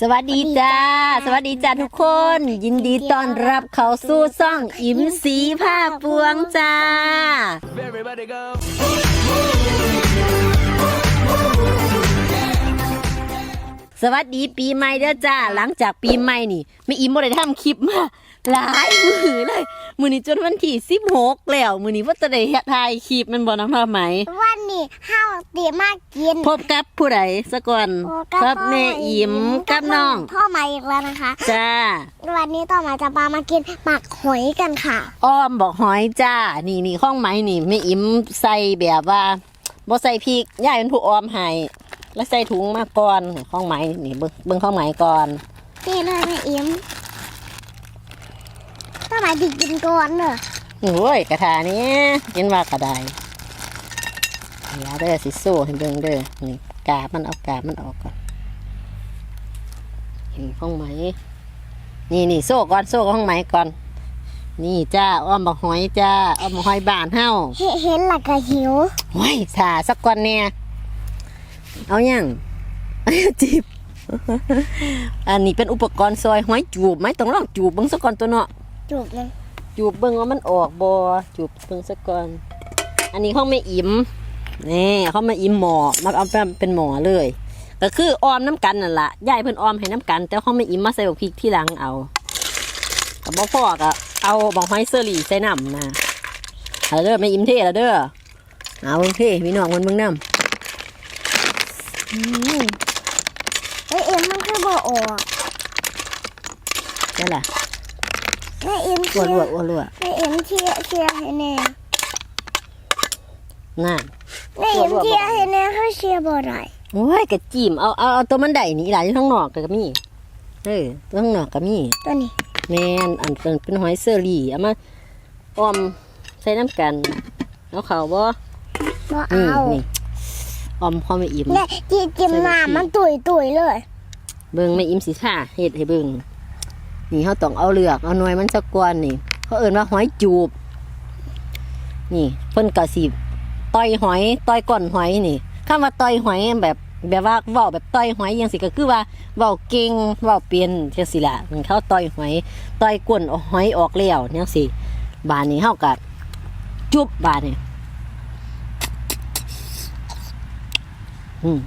สวัสดีจ้า สวัสดีจ้าทุกคน ยินดีต้อนรับเข้าสู่ซ่องอิมสีผ้าปวงจ้า Everybody go. สวัสดีปีใหม่เด้อจ้า หลังจากปีใหม่นี่ไม่อิมบ่ได้ทำคลิปมา หลายมือเลย มือนี้จนวันที่16แล้ว มือนี้ว่าจะได้ถ่ายคลิปแมันบ่น้ำผ้าไหม วันนี้ห้าวเตรียมมากินพบกับผู้ใดสะก่อนโอ้กับแม่อิมกับน้อง พ่อมาอีกแล้วนะคะ จ้า วันนี้ต่อมาจะพามากินหมักหอยกันค่ะอ้อมบอกหอยจ้า นี่นี่ข้องไหมนี่ไม่อิมใส่แบบว่าบ่ใส่พริกย่ายเป็นผู้อ้อมให้แล้วใส่ถุงมาก่อนข้องไหมนี่เบิ่งเบิ่งข้องไหมก่อน นี่เลยแม่อิม ต่อมาดิกินก่อนเนอะโอ้ยกระทานี้กินว่ากระไดเดี๋ยวเด้อสิโซ่ให้เบิ่งเด้อนี่กาบมันเอากาบมันออกก่อนเห็นข้องไหม นี่นี่โซ่ก่อนโซ่ข้องไหมก่อน นี่จ้าอ้อมบอกหอยจ้าอ้อมบอกหอยบานเฮาเห็นเห็นหลักกะหิวโอ้ยสาสักก่อนเนี่ยเอาอยัางจีบอันนี้เป็นอุปกรณ์ซอยห้อยจูบไหมต้องลองจูบเบิ้งสักก่อนตัวเนาะ จุกนึงจูบเบิ้งว่ามันออกบอจูบเบิ้งสักก่อน อันนี้เขาไม่อิ่มนี่เขามาอิ่มหมอมาเอาเป็นเป็นหมอเลย ก็คือออมน้ำกันนั่นละยายเพิ่นออมให้น้ำกัน แต่เขาไม่อิ่มมาใส่บักพริกที่หลังเอากับบ่พ่อก็เอาบังไม้เซอรี่ใส่น้ำนะเอาเด้อไม่อิ่มเท่ละเด้อเอาเบิ่งเท่พี่น้องมันเบิ่งน้ำเฮ้ยเอ็มมันคือบ่ออกนั่นแหละ แม่เอ็มอ้เชีวยนร์อ้วนอ้วนอ้วนแม่เอ็มเชียร์เชียร์ให้แน่น่ะแม่เอ็มเชียร์ให้แน่เขาเชียร์บ่ได้โอ้ยกระจิมเอาเอาเอาตัวมันได้นี่หลายอยู่ข้างนอกก็มีเออตัวข้างนอกก็มี ตัวนี้แม่นอันเป็นเป็นหอยเซอรี่เอามาออมใส่น้ำกันเอาเขาบ่บ่นี่เอานี่ออมพอไม่อิ่ม แม่ที่จิ้มน้ำมันตุยตุยๆเลย เบิ่งไม่อิ่มสิท่าเฮ็ดให้เบิ่ง นี่เขาต้องเอาเลือกเอาหน่วยมันสักกวนนี่ เขาเอิ่นว่าหอยจูบ นี่เพิ่นกระสิต่อยหอยต่อยก้อนหอยนี่คำว่าต่อยหอยแบบแบบว่าเว้าแบบต่อยหอยจังสิก็คือว่าเว้าเก่งเว้าเป็นจังสิละมันเขาต่อยหอยต่อยก้นเอาหอยออกแล้วจังสิบานนี้เฮาก็จุบบานนี่อืม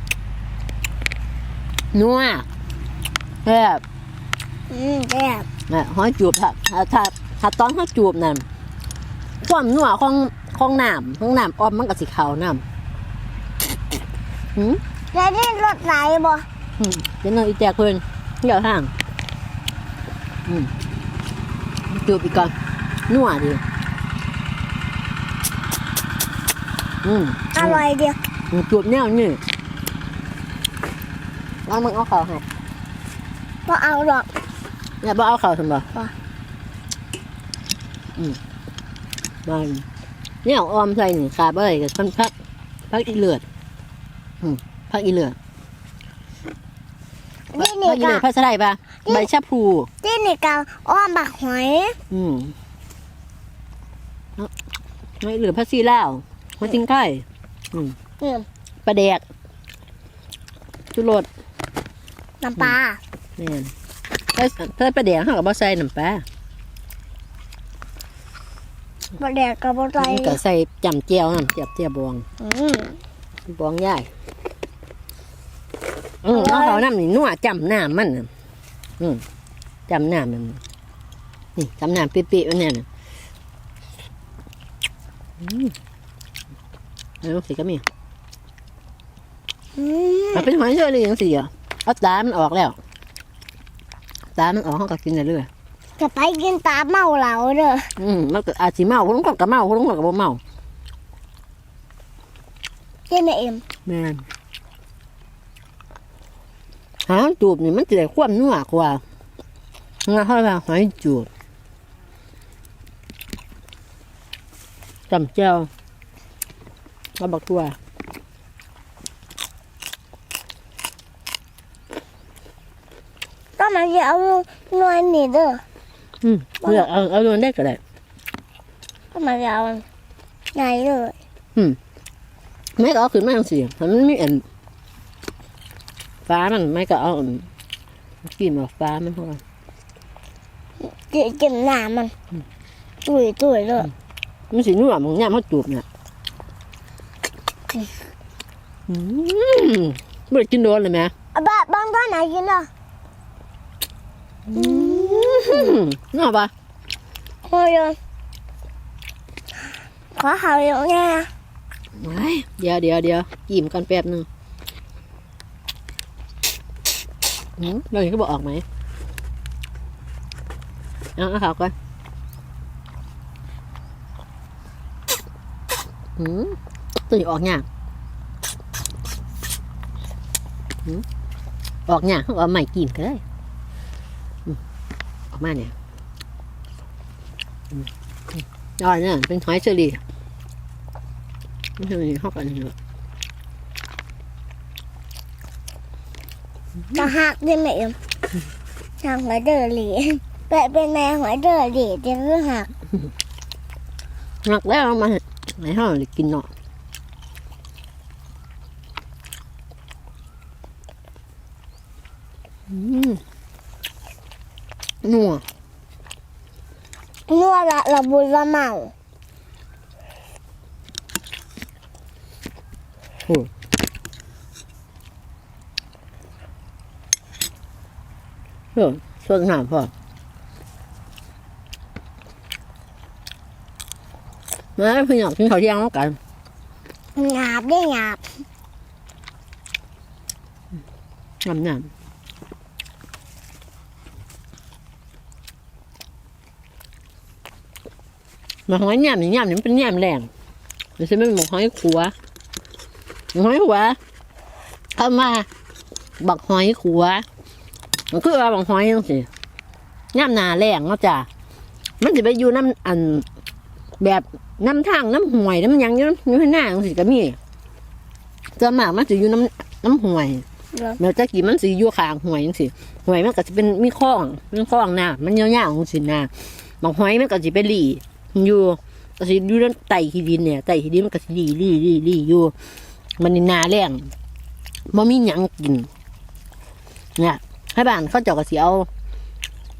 นัวแบบ อืมแบบนะหอยจูบถ้าถ้าถ้าถ้าตอนเขาจูบนั่นความนัวของของน้ำของน้ำอ้อมมันก็สิขาวน้ำหืมแล้วนี่รถไหนบ่หืมเดี๋ยวน้องอีแจกเพิ่นเดี๋ยวทางอืมจูบอีกก่อนนัวดีอืมอร่อยเดียวอืมจูบแนวนี่ลองมึงเอาเขาให้บ่เอาหรอก อย่าบ่เอาเขาทำบ่บ่อืมบานเนี่ยเอาออมใส่นี่ขาบอะไรกับพันพักพักอีเลือด อืมพักอีเลือดนี่พันี่กอีกะเลือดพักสะไลปะใบชะพลูนี่นี่กะอ้อมบักหอยอืมเอาไม่เหลือพักซีล่าวหัวจิงไก่อืมปลาแดกชุรสน้ำปลาเนี่ย ถ้าถ้าปลาแดกเขากับบ่ใส่น้ำปลาบ่แดกกับบ่ใจมันก็ใส่จำเจียวน้ำจับเจียวบวงอืมบวงใหญ่อืมอร่เอาอยเขาน้ำนี่นัวจำน้ำมันน่ะอืมจำน้ำมันนี่จำน้ำเปี๊ยๆมันเนี่ยน่ะอืมแล้วสิก็มีอืมมันเป็นหอยเชอรี่ยังสิอะเอาตามันออกแล้ว ตามันออกเขาก็กินได้เรื่อยจะไปกินตาเมาเหลาเด้ออืมมันก็อาจสิเมาคนก็กะเมาคนก็กะบ่เมาเจ๊แม่เอ็มแม่นหาจูบนี่มันจะได้ความนัวกว่างั้นเขาว่าหอยจูบจำเจ้าก็บักทั่ว ก็มันจะเอาหน่วยนี่เด้ออืมเลือกเอาเอาโดนได้ก็ได้ก็มันจะเอาใหญ่เลยไม่ก็เอาขึ้นมาจังสิมันมีอันฟ้ามันไม่ก็เอาอันกินแบบฟ้ามันเท่ากันเดี๋ยวกินหน้ามันตุยตุยเลยมันสีนุ่มมันย่ามเขาจูบเนี่ยอืมไม่ได้กินโดนเลยไหมเอาบ้าบางบ้านไหนกินอะอืม น่าปะโอ้ยขอหาอยู่ไงไว้เดี๋ยวเดี๋ยวเดี๋ยวกิมกันแป๊บหนึงอืมเราเห็นเขาบอกออกไหมเอาเอาข่าวก่อนอืมตัวนี้ออกยากอืมออกยากเขาเอาใหม่กินก็ได้อืมออก มาเนี่ยอืมอืมยอดเนี่ยเป็นหอยเชอรี่ไม่ใช่เข้ากันเลยจะหักได้ไหมเอ็มทางหัวเดือหลีแปะเป็นแม่หัวเดือหลีจะรู้หักหักแล้วเอามาไหนห้องเลยกินเนาะอืม นัวนัวละละบุญละเมาเออสดหนาพอมาพี่น้องกินข้าวเที่ยงแล้วกันหยาบได้หยาบงามงาม มาหอยแหนมนี่แหนมนี่มันเป็นแหนมแรงไม่ใช่ไม่เป็นหมกหอยขัวหมกหอยขัวเอามาบักหอยขัวมันคือว่าบักหอยจังสิย่ำหนาแรงเนาะจ้ะมันจะไปอยู่น้ำอันแบบน้ำทางน้ำห่วยน้ำหยังอยู่อยู่ข้างหน้าจังสิก็มีจะมากมันจะอยู่น้ำน้ำห่วยแมวตะกี้มันสิอยู่ข้างห้วยจังซี่ห้วยมันก็สิเป็นมีคลองมีคลองน้ำมันยาวๆจังซี่นะบางห้อยมันก็สิไปหลี อยู่ก็สิอยู่นใต้ขี้ดินเนี่ยใต้ขี้ดินมันก็สิหลีหลีหลีหลีอยู่มันนี่นาแรงบ่มีหยังกิน เนี่ยให้บ้านเขาเจ้าก็สิเอา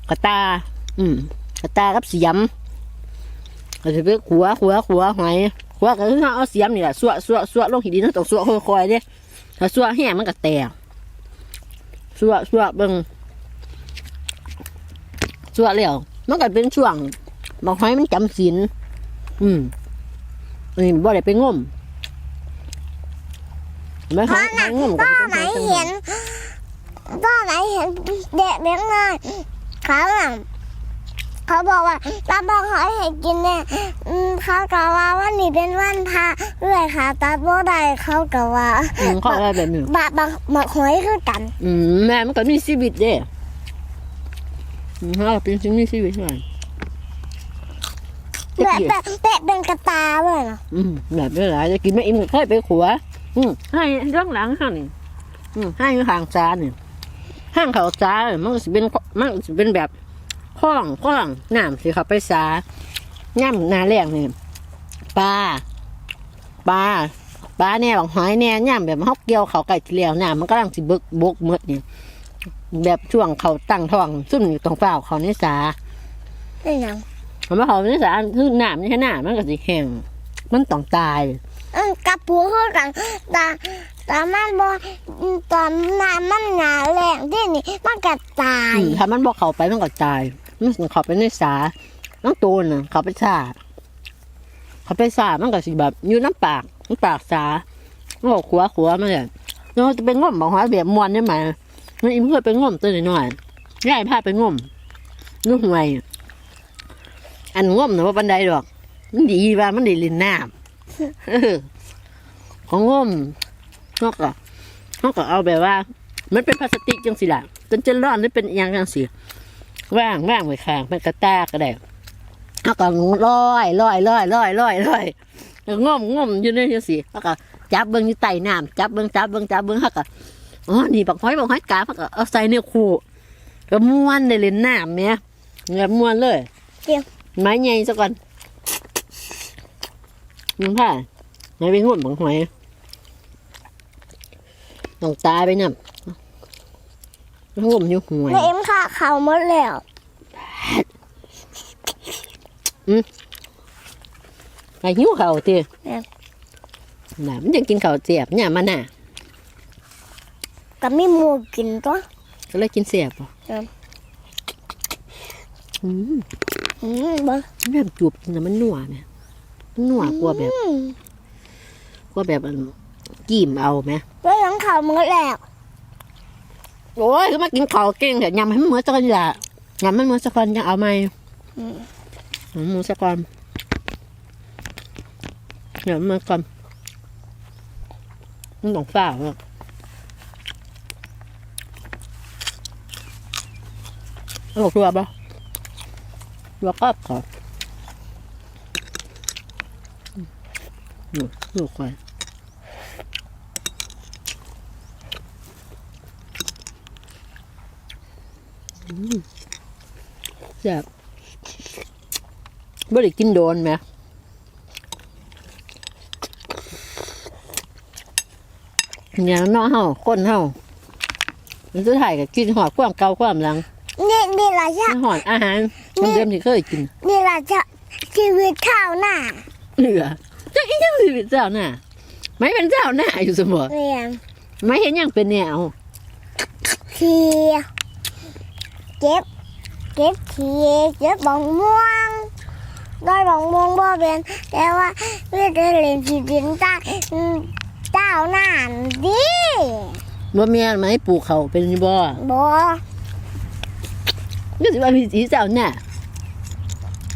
กระตา อืมกระตากับเสียมก็สิไปขัวขัวขัวหอยขัวก็คือเอาเสียมนี่แหละสวสวสวลงขี้ดินต้องสวค่อยๆเด้ถ้าสวแห้งมันก็แตกสัวสัวเบิ่งสัวแล้วมันก็เป็นช่วง บางหอยมันจำศีลอืมอันนี้บ่ได้ไปงมไม่หอยหอยงมก็ก็สิไหนเป็นหอยเห็นก็ไหนเห็นเด็กเล็กน้อยเขาอะเขาบอกว่าตาบอกหอยให้กินเนี่ยอืมเขากล่าวว่าวันนี้เป็นวันพระเรื่อยค่ะตาบ่ได้เขากล่าวว่าอืมเขาอะไรแบบนี้บะบักหมักหอยคือกัน อืมแม่มันก็มีชีวิตเด้อืมเขาก็เป็นสิ่งมีชีวิตใช่ไหม แบบแบบแบบเป็นกระตาเลยนะอืมแบบนี้หลายจะกินไม่อิ่มก็ค่อยไปขัว อืมให้ร่องหลังข้างนี่อืมให้อยู่ห่างจานนี่ห้างเขาจาเนี่ยมันก็สิเป็นมันก็สิเป็นแบบคล้องคล้องน้ำสิเขาไปสาย่ำหนาแรงนี่ปลาปลาปลาเนี่ยบางหอยเนี่ยย่ำแบบเขาเกี่ยวเขาไก่ทีเดียวน้ำมันก็ลังสิเบิกบกเมืดเนี่ยแบบช่วงเขาตั้งท้องซุ่มอยู่ตรงเปล่าเขาในสาเป็นหยัง ผมว่าเขาในสาคือน้ำนี่แค่น้ำมันก็สิแห้งมันต้องตาย อืมกับปูคือกันตาตามันบ่อืมตอนน้ำมันหนาแรงที่นี่มันกระตายอืมถ้ามันบอกเขาไปมันก็ตายมันสิเขาไปในสาน้องตูนน่ะเขาไปสาเขาไปสามันก็สิแบบอยู่น้ำปากน้ำปากสามันก็ขัวขัวมาเลยเราจะไปง่มบอกว่าแบบมวนได้ไหมมันอิมเคยไปง่มตัวหน่อยๆย่ายพาไปง่มนู่ห่วย อันง่มหนูว่าบันไดดอก มันดีว่ามันได้ลินน้ำของง่มนอกก็นอกก็เอาแบบว่า มันเป็นพลาสติกจังสิล่ะจนจะร้อนหรือเป็นยางจังสิว่างว่างไว้ข้างเป็นกระตากก็ได้แล้วก็ลอยลอยลอยลอยลอยลอยแล้วง่อมง่อมอยู่ในจังสิแล้วก็จับเบิ้งอยู่ใต้น้ำจับเบิ้งจับเบิ้งจับเบิ้งแล้วก็อ๋อนี่บักห้อยบักห้อยกาแล้วก็เอาใส่ในคู่ก็ม้วนได้เล่นน้ำเนี่ยเงี้ยม้วนเลย ไม้ใหญ่ซะก่อนมึงพ่าไม่ไปง่วมบักหอยต้องตายไปน้ำงมอยู่ห่วยแม่เอ็มค่ะเขาหมดแล้วไอ้หิวเขาวติแม่น่ะมันยังกินข้าวเสียบเนี่ยมันน่ะก็มีหมูกินตัวก็เลยกินเสียบบ่ครับอืม อืมเบ่แบบจูบน่ะมันนัวแม่มันนัวกว่าแบบอืมกว่าแบบอันกิ่มเอาแม่แล้วยังเขาหมดแล้วโอ้ยก็มากินข้าวเก่งแต่ยำให้มันเหมือนสักคนละยำให้มันเหมือนสักคนยังเอาไหมอืมยำหมูสักคนยำมันก่อนมันต้องฝ้าเนาะเอาบอกตัวปะ ตัวก็ขอหนูหนูคอยอืมแซ่บบ่ได้กินโดนไหมอย่างน้องเฮาคนเฮามันจะถ่ายกับกินหอดความเก่าความหลัง นี่นี่ล่ะจ้ะกินหอดอาหาร มันเดิมที่เคยกิน นี่ล่ะจ้ะชีวิตข้าวหน้าเหลือจะอีกยังสิเป็นเจ้าหน้าไม่เป็นเจ้าหน้าอยู่เสมอเรียนไม่เห็นยังเป็นแนวทีเก็บ เก็บทีเก็บบองม่วงได้บองม่วงบ่เป็นแต่ว่าเพื่อจะเล่นที่ดินใต้อืมเจ้าหน้าดิบ่แม่นไหมปลูกเขาเป็นบ่บ่ ก็สิว่าพี่สีเจ้าหน้า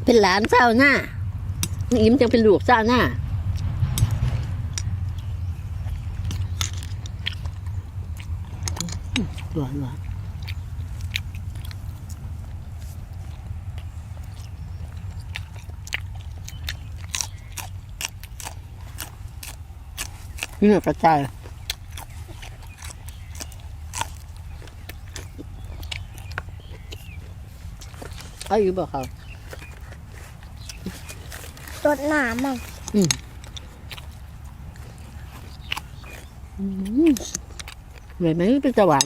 เป็นหลานเจ้าหน้าอิ่มจังเป็นลูกเจ้าหน้าหวานหวานนี่กระจายเอาอยู่บ่เขา ตดน้ำมันเหมือนไหมเป็นจะหวาน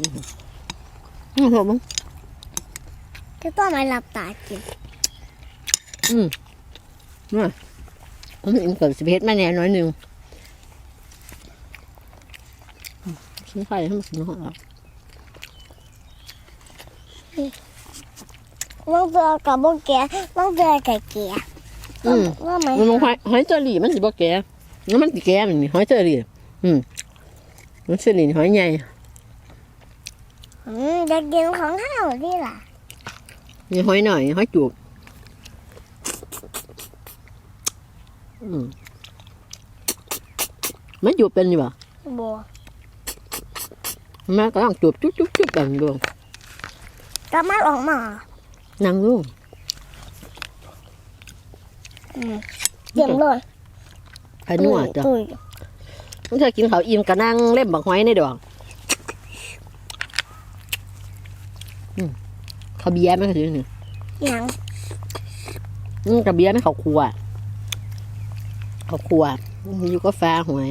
อืมผมมั้งจะต้องมาหลับตากินอืมนี่ผมเห็นกับสิบเฮ็ดมาแน่น้อยหนึ่งอืมชิ้นไข่ให้มันกินหอมต้องเจอกับบุกแกต้องเจอกับเกีย อืมว่าไหมมันหอยหอยเจอรี่มันสิบ่แก่แล้วมันสิแก่มันนี่หอยเจอรี่อืมมันเจอรี่นี่หอยใหญ่อืมจะกินของข้าวนี่ล่ะนี่หอยหน่อยหอยจูบอืมมันจูบเป็นอยู่บ่บัวมันก็ต้องจูบจุ๊บจุ๊บจุ๊บแบบนี้ด้วยจะมาออกมานั่งลูกอืม เยี่ยมเลยไอ้นวดจ้ะตุ้ยมันเธอกินเขาวอิ่มก็นั่งเล่มบักหอยในดอกอืมเขาวเบียร์ไหมเขาถือหนึ่งยังอืมกับเบียร์ไหมเขาครัวเขาครัวอยู่ก็ฟ้าหวย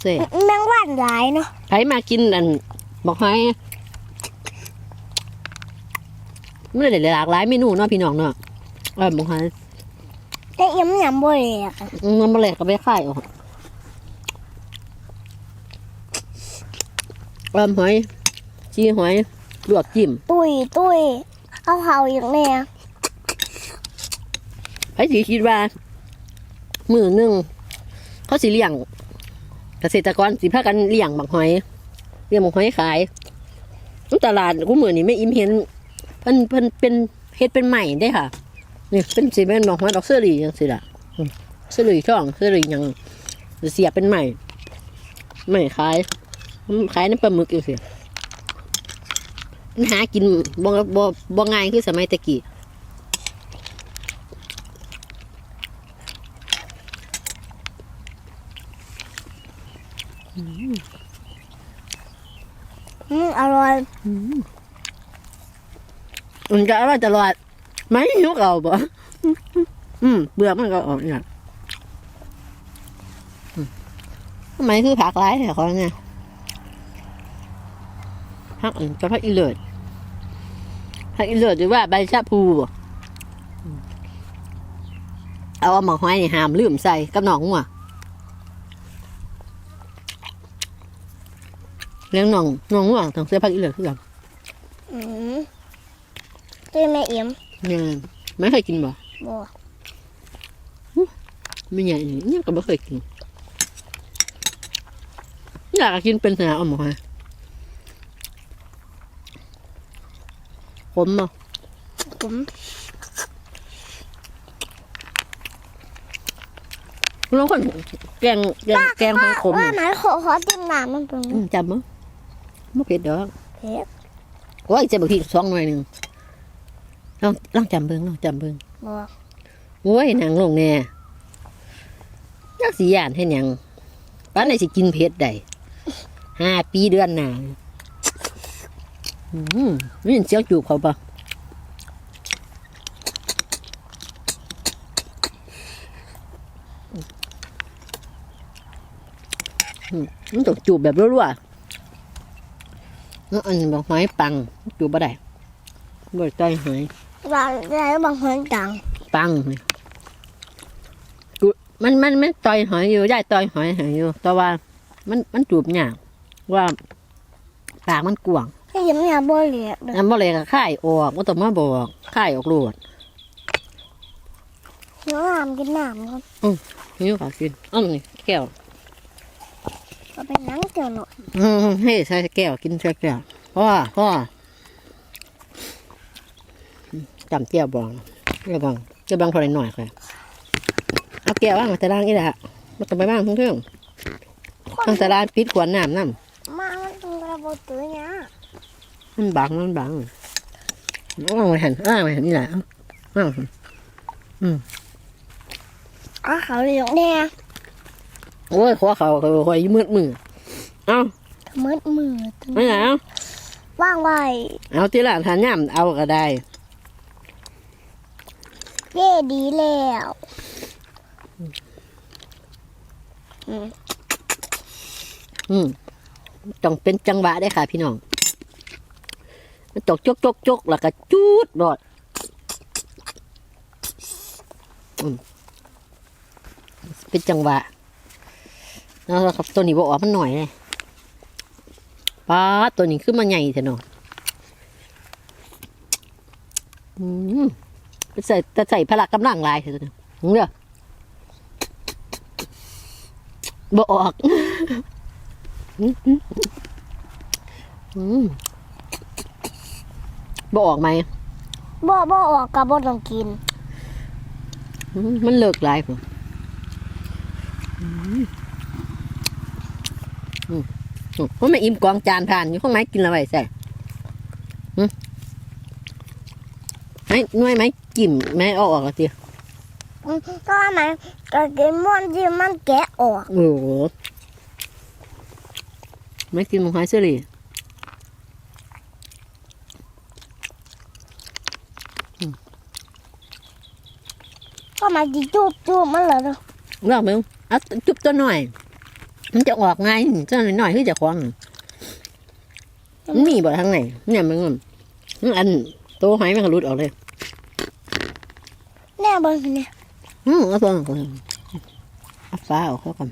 เซ่แมงวันหลายเนาะไผมากินอันบักหอ ยมันได้หลากหลายเมนูเนาะพี่น้องเนาะเออบักหอยแต่เอี่ยมยำบ่เลยอะอืมมันมาแหลกก็ไปค่ายออกออมหอยชีหอยลวกจิ้มตุ้ยตุ้ยเอาเขาอย่างเนี้ยไอ้สีคิดว่า มือหนึ่งเขาสิเลี้ยงเกษตรกรสิพากันเลี้ยงบักหอยเลี้ยงบักหอยขายตลาดกูมือนี่ไม่อิ่มเห็น เพิ่นเพิ่นเป็นเฮ็ดเป็นใหม่ได้ค่ะนี่เป็นสีเป็นบักหอยดอกเสื้อรีจังสิล่ะอืมเสื้อรีช่องเสื้อรียังเสียบเป็นใหม่ใหม่ขายขายน้ำปลาหมึกอยู่สิหากินบ่บ่บ่ง่ายคือสมัยตะกี้อืมอร่อย มันก็อร่อยตลอดไม่หิวเก่าบ่อืมเบื่อมันก็ออกเนี่ยทำไมคือผักร้ายแถวเขาเนี่ยพักอื่นก็พักอีเลิศพักอีเลิศหรือว่าใบชะพูบ่เอาหมอกหอยนี่หามลืมใส่กับหนองหัวเลี้ยงหนองหนองหัวต้องเสื้อพักอีเลิศคือกันอืม ด้วยแม่เอี่ยมเนี่ยไม่เคยกินบ่บ่ไม่ใหญ่นี่เนี่ยก็ไม่เคยกินอยากกินเป็นสนาเอาหมอกหอยขมบ่ผมแล้วคนแกงแกงแกงหอยขมว่านี่ไหนขอขอจิ้มน้ำมันเป็นอืมจำมั้งไม่เผ็ดดอกเผ็ดโอ้ยจะบางทีสองหน่อยหนึ่ง ลองลองจำเบิ้งลองจำเบิ้งบ่โอ้ยนางลงแน่ยักสียานให้หยังป้านไหนสิกินเผ็ดได้ห้าปีเดือนหน้าอืมนี่เสียงจูบเขาปะอืมมันต้องจูบแบบรัวๆแล้วอันบอกหอยปัง จูบบ่ได้บ่ได้ต้อย หอยว่าได้บางคนจังปังเลยจูมันมันมันต่อยหอยอยู่ได้ต่อยหอยหอยอยู่ แต่ว่า มันมันจูบยากว่าปากมันกว้างให้ยิ้มเนี่ยบ่เหลียดเลยอันบ่เลยก็ค่ายออกบ่ต้องมาบอกค่ายออกโลดเนื้อน้ำกินน้ำครับนี่ค่ะกินอ้อมนี่แก้ว ก็เป็นหนังเจียวหน่อย อืมเฮ้ยใส่แก้วกินใส่แก้วพ่อพ่ออืม จำเจียวบองเจียวบองเจียวบองพอได้หน่อยค่ะเอาแก้วว่างมาแต่ล่างนี่แหละมันก็ไปบ้างเพื่อนๆทางแต่ร้านปิดขวดน้ำน้ำมามันเป็นกระบอกตัวเนี้ยมันบังมันบังอ้าวไปหันอ้าวไปหันนี่แหละอ้าวอ๋อเขาเหลียงเนี่ยโอ้ยขอเขาเขาคอยมืดมือเอามืดมือตัวไม่เอาว่างไว้เอาที่ละทานย่ำเอาก็ได้ เย่ดีแล้วอืมอืมต้องเป็นจังหวะได้ค่ะ พี่น้อง มันตกจกจกจกแล้วก็จูดบอดอืมเป็นจังหวะแล้วครับตัวนี้บอกว่ามันหน่อยเลยป้าตัวนี้ขึ้นมาใหญ่เถอะเนาะอืม ใส่แต่ใส่พละกำลังหลายเถอะเนี่ยมึงเด้อบอกออกอืมอืมอืมบออกไหมบ่บ่ออกกับบ่ต้องกินอืมมันเลิกหลายผมอืมอืมอืมเพราะไม่อิ่มกองจานทานอยู่ข้างไหนกินอะไรใส่หืม ไม่หน่วยไหมกิ่มไม่เอาออกอะเตียอืมก็ไหนก็กินม้วนที่มันแกะออกโอ้โหไม่กินหมูหอยเสรีก็มาจีจูบจูบมันเลยลองมึงเอาจุบตัวหน่อย มันจะออกไงตัวหน่อยๆที่จะคว้างมันมีบ่ทางไหนเนี่ยมึงมันอัน ตัวหอยมันก็หลุดออกเลยแน่เบิ่งเนี่ยอืมเอาตัวนั้นก่อนเอาฟ้าออกเข้ากัน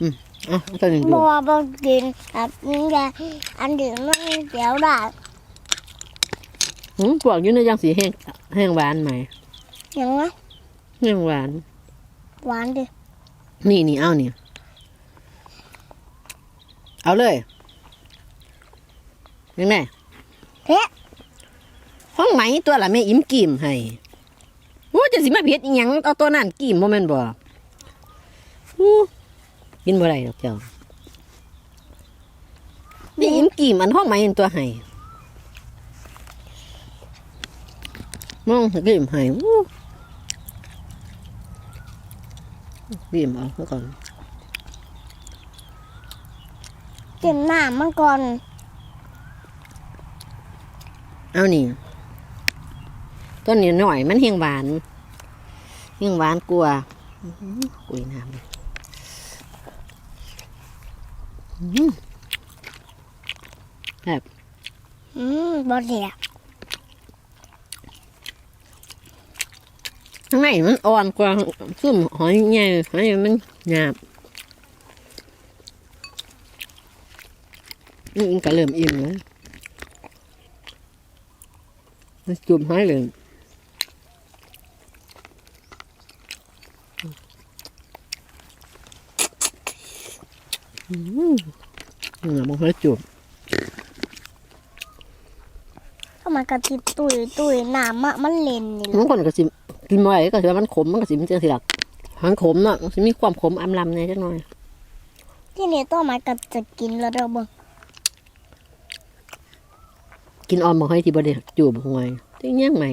อืมเอะเอาตัวนี้ดูบ่บ่กินแบบนี้แกอันเดียวมันเดี๋ยวได้อืมพวกอยู่ในยังสีแห้งแห้งหวานไหมยังไงแห้งหวาน หวานดิ นี่นี่เอานี่เอาเลยยังไงเพะ ห้องไหมตัวละแม่อิ่มกิ่มให้โอ้จะสิมาเพ็ดอีหยังเอาตัวนั้นกิ่มบ่แม่นบ่อู้กินบ่ได้ดอกเจ้านี่อิ่มกิ่มอันห้องไหมอันตัวให้มองกิ่มให้อู้กิ่มเอาซะก่อนกินน้ำมันก่อน เอานี่ ต้นนี้หน่อยมันเฮียงหวานเฮียงหวานกลัวอื้อหืออุ้ยน้ำเลยอื้อหือไปครับอืมบอเดียข้างในมันอ่อนกว่าซุ่มหอยใหญ่หอยมันหยาบนี่อิงก็เริ่มอิ่มแล้วมันจุ่มหอยเลยอืม นี่นะมันหอยจุ่มก็มันกระติบตุยตุยน้ำอะมันเล่นนี่บางคนก็สิกินบ่อยก็ถือว่ามันขมมันก็สิมันจังสิล่ะมันขมเนาะมันสิมีความขมอำลำในจักหน่อยที่นี่ต้นไม้ก็จะกินแล้วเด้อเบิ่งกินออมบ่ให้ที่บ่ได้จูบหวยจังยังไง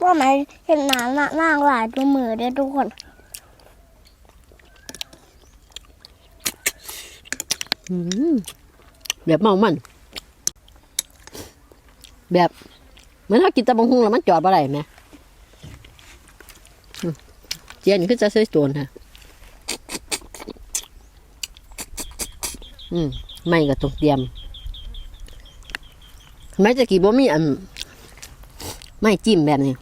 ต้นไม้เห็นน้ำน่ะนางหลายตัวมือเด้อทุกคน อืม แบบเมามัน แบบเหมือนถ้ากินตะบงหุงแล้วมันจอดบ่ได้แหมอืมเจียนคือจะใส่โตนค่ะอืมไม่ก็ต้องเตรียมทำไมจะกี่บ่มีอันไม่จิ้มแบบนี้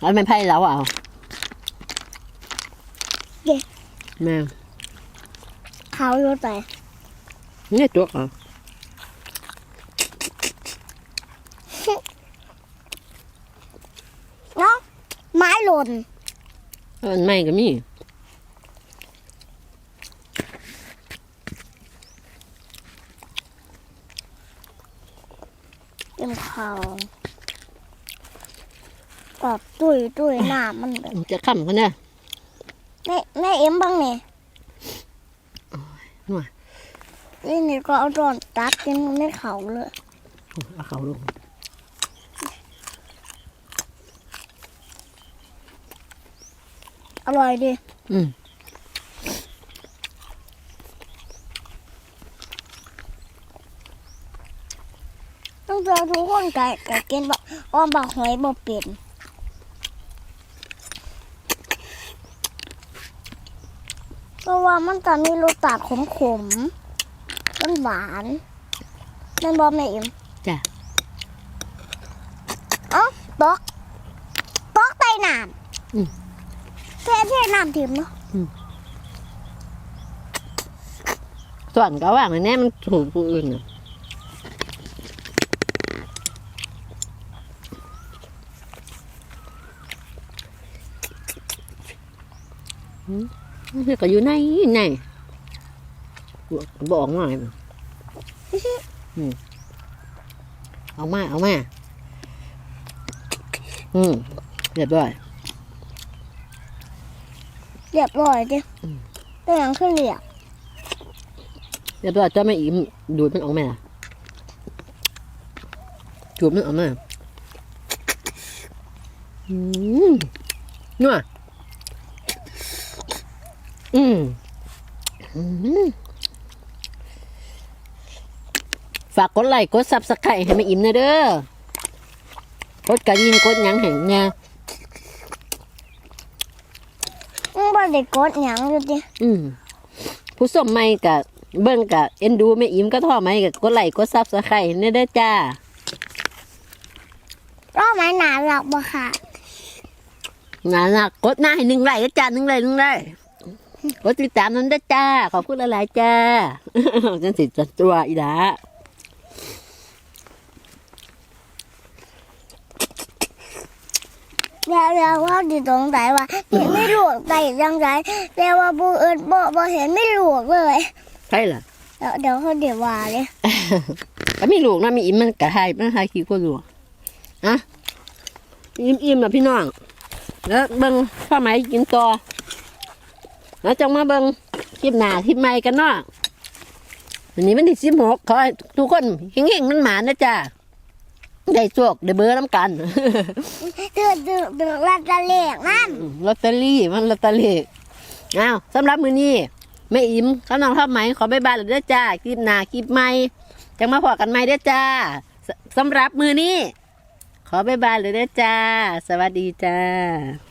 แล้วไม่ไพ่แล้วเอาแม่ เขาอยู่แต่นี่ตัวอะเนาะไม้หล่นอันไม่ก็มีเต็มเขากอบตุยตุยน้ำมันแบบจะค้ำกันเนี่ยแม่แม่เอ็มบ้างนี่หน่อย นี่นี่ก็เอาโดนตัดกินมันไม่เขาเลยเอาเขาลงอร่อยดีอืมต้องเจอทุกคนไก่ไก่กินบะอ้อมบะหอยบ่เป็นเพราะว่ามันจะมีรสชาติขมขมๆ มันหวานนั่นบอแม่เอ็มจ้ะเอ้าตอกตอกใต้น้ำเทเทน้ำถิ่มเนาะส่วนก็ว่างเลยแน่มันถูกผู้อื่นน่ะอืมนี่ก็อยู่ในใน บอกหน่อยอืมเอามา เอามา อืมเรียบร้อยเรียบร้อยดิอืมตัวหยังขึ้นเหลียกเรียบร้อยจะไม่อิ่มดูดมันออกมาจูบมันออกมาอืมนัวอืมอืม ฝากกดไลค์กดซับสไครต์ให้แม่อิ่มหนะเด้อกดกระดิ่งกดหยังเห็นเนี่ยมึงบ่ได้กดหยังอยู่ดิอืมผู้ชมใหม่กับเบิ่งกับเอ็นดูแม่อิ่มก็ท่อไหมกับกดไลค์กดซับสไครต์เนี่ยเด้อจ้า รอบไม้หนาหลักบ่ค่ะงานหนักกดหน้าให้หนึ่งไลค์นะจ้าหนึ่งไลค์หนึ่งไลค์กดติดตามนั้นด้วยจ้า ขอบคุณหลายๆจ้าจังสิจัดตัวอีหลา แล้วแล้วว่าดีตรงไหนวะเห็นไม่หลวกใจยังไงแต่ว่าบูเอิญบ่บ่เห็นไม่หลวกเลยใช่ล่ะเดี๋ยวเดี๋ยวเขาเดี๋ยวว่าเลยก็มีลูกนะมีอิ่มมันกะไทยมันไทยขี้กว่าลูกอะอิ่มอิ่มๆนะพี่น้องแล้วเบิ่งผ้าไหมกินต่อแล้วจังมาเบิ่งคลิปหน้าคลิปใหม่กันเนาะวันนี้วันที่สิบหกขอให้ทุกคนเฮงๆมันหมานะจ้า ได้โชคได้เบอร์น้ำกันตื่นตื่นตื่นรัดจะเลียกนั่นลอตเตอรี่มันลอตเตอรี่อ้าวสำหรับมือนี้แม่อิ่มข้าวน้องชอบไหมขอใบายบายเลยเด้อจ้าคลิปหน้าคลิปใหม่จังมาพอกันใหม่เด้อจ้าสำหรับมือนี้ ขอใบายบายเลยเด้จ้า สวัสดีจ้า